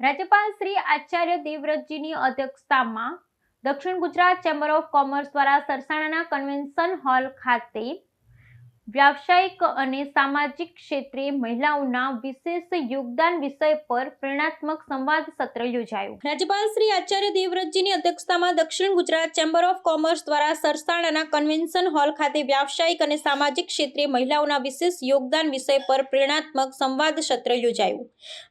રાજ્યપાલ શ્રી આચાર્ય દેવવ્રતજીની અધ્યક્ષતામાં દક્ષિણ ગુજરાત ચેમ્બર ઓફ કોમર્સ દ્વારા સરસાણાના કન્વેન્શન હોલ ખાતે વ્યાવસાયિક અને સામાજિક ક્ષેત્રે મહિલાઓના વિશેષ યોગદાન વિષય પર પ્રેરણાત્મક સંવાદ સત્ર યોજાયું. રાજ્યપાલ શ્રી આચાર્ય દેવવ્રતજીની અધ્યક્ષતામાં દક્ષિણ ગુજરાત ચેમ્બર ઓફ કોમર્સ દ્વારા સરસાણાના કન્વેન્શન હોલ ખાતે વ્યાવસાયિક અને સામાજિક ક્ષેત્રે મહિલાઓના વિશેષ યોગદાન વિષય પર પ્રેરણાત્મક સંવાદ સત્ર યોજાયું.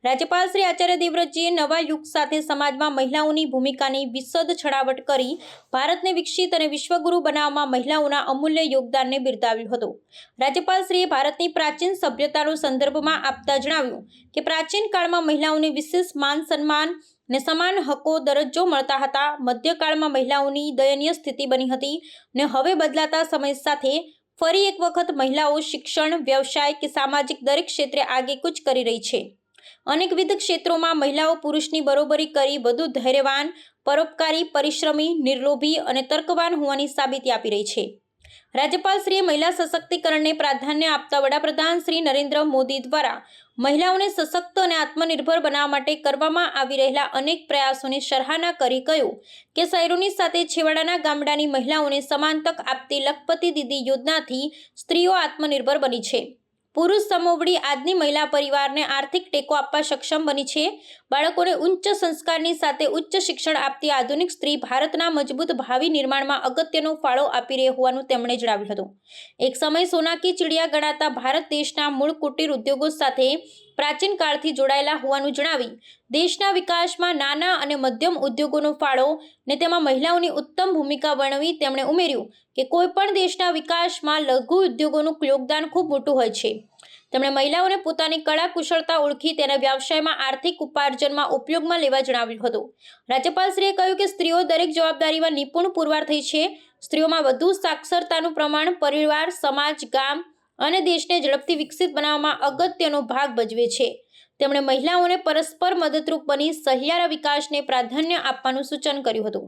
રાજ્યપાલ શ્રી આચાર્ય દેવવ્રતજીએ નવા યુગ સાથે સમાજમાં મહિલાઓની ભૂમિકાની વિશદ છણાવટ કરી ભારતને વિકસિત અને વિશ્વગુરુ બનાવવામાં મહિલાઓના અમૂલ્ય યોગદાનને બિરદાવ્યું હતું. રાજ્યપાલશ્રીએ ભારતની પ્રાચીન સભ્યતાનો સંદર્ભમાં આપતા જણાવ્યું કે પ્રાચીન કાળમાં મહિલાઓને વિશેષ માન સન્માન ને સમાન હકો, દરજ્જો મળતા હતા. મધ્યકાળમાં મહિલાઓની દયનીય સ્થિતિ બની હતી ને હવે બદલાતા સમય સાથે ફરી એક વખત મહિલાઓ શિક્ષણ, વ્યવસાય કે સામાજિક દરેક ક્ષેત્રે આગેકૂચ કરી રહી છે. અનેકવિધ ક્ષેત્રોમાં મહિલાઓ પુરુષની બરોબરી કરી વધુ ધૈર્યવાન, પરોપકારી, પરિશ્રમી, નિર્લોભી અને તર્કવાન હોવાની સાબિતી આપી રહી છે. રાજ્યપાલશ્રીએ મહિલા સશક્તિકરણને પ્રાધાન્ય આપતા વડાપ્રધાન શ્રી નરેન્દ્ર મોદી દ્વારા મહિલાઓને સશક્ત અને આત્મનિર્ભર બનાવવા માટે કરવામાં આવી રહેલા અનેક પ્રયાસોની સરાહના કરી કહ્યું કે શહેરોની સાથે છેવાડાના ગામડાની મહિલાઓને સમાન તક આપતી લખપતિ દીદી યોજનાથી સ્ત્રીઓ આત્મનિર્ભર બની છે. પુરુષ સમોવડી આજની મહિલા પરિવારને આર્થિક ટેકો આપવા સક્ષમ બની છે. બાળકોને ઉચ્ચ સંસ્કારની સાથે ઉચ્ચ શિક્ષણ આપતી આધુનિક સ્ત્રી ભારતના મજબૂત ભાવિ નિર્માણમાં અગત્યનો ફાળો આપી રહી હોવાનું તેમણે જણાવ્યું હતું. એક સમય સોનાકી ચીડિયા ગણાતા ભારત દેશના મૂળ કુટીર ઉદ્યોગો સાથે પ્રાચીન કાળથી જોડાયેલા હોવાનું જણાવી, દેશના વિકાસમાં નાના અને મધ્યમ ઉદ્યોગોનો ફાળો ને તેમાં મહિલાઓની ઉત્તમ ભૂમિકા વર્ણવી તેમણે ઉમેર્યું કે કોઈપણ દેશના વિકાસમાં લઘુ ઉદ્યોગોનું યોગદાન ખૂબ મોટું હોય છે. તેમણે મહિલાઓને પોતાની કળા કુશળતા ઓળખી તેના વ્યવસાયમાં આર્થિક ઉપાર્જનમાં ઉપયોગમાં લેવા જણાવ્યું હતું. રાજ્યપાલશ્રીએ કહ્યું કે સ્ત્રીઓ દરેક જવાબદારીમાં નિપુણ પુરવાર થઈ છે. સ્ત્રીઓમાં વધુ સાક્ષરતાનું પ્રમાણ પરિવાર, સમાજ, ગામ અને દેશને ઝડપથી વિકસિત બનાવવામાં અગત્યનો ભાગ ભજવે છે. તેમણે મહિલાઓને પરસ્પર મદદરૂપ બની સહિયારા વિકાસને પ્રાધાન્ય આપવાનું સૂચન કર્યું હતું.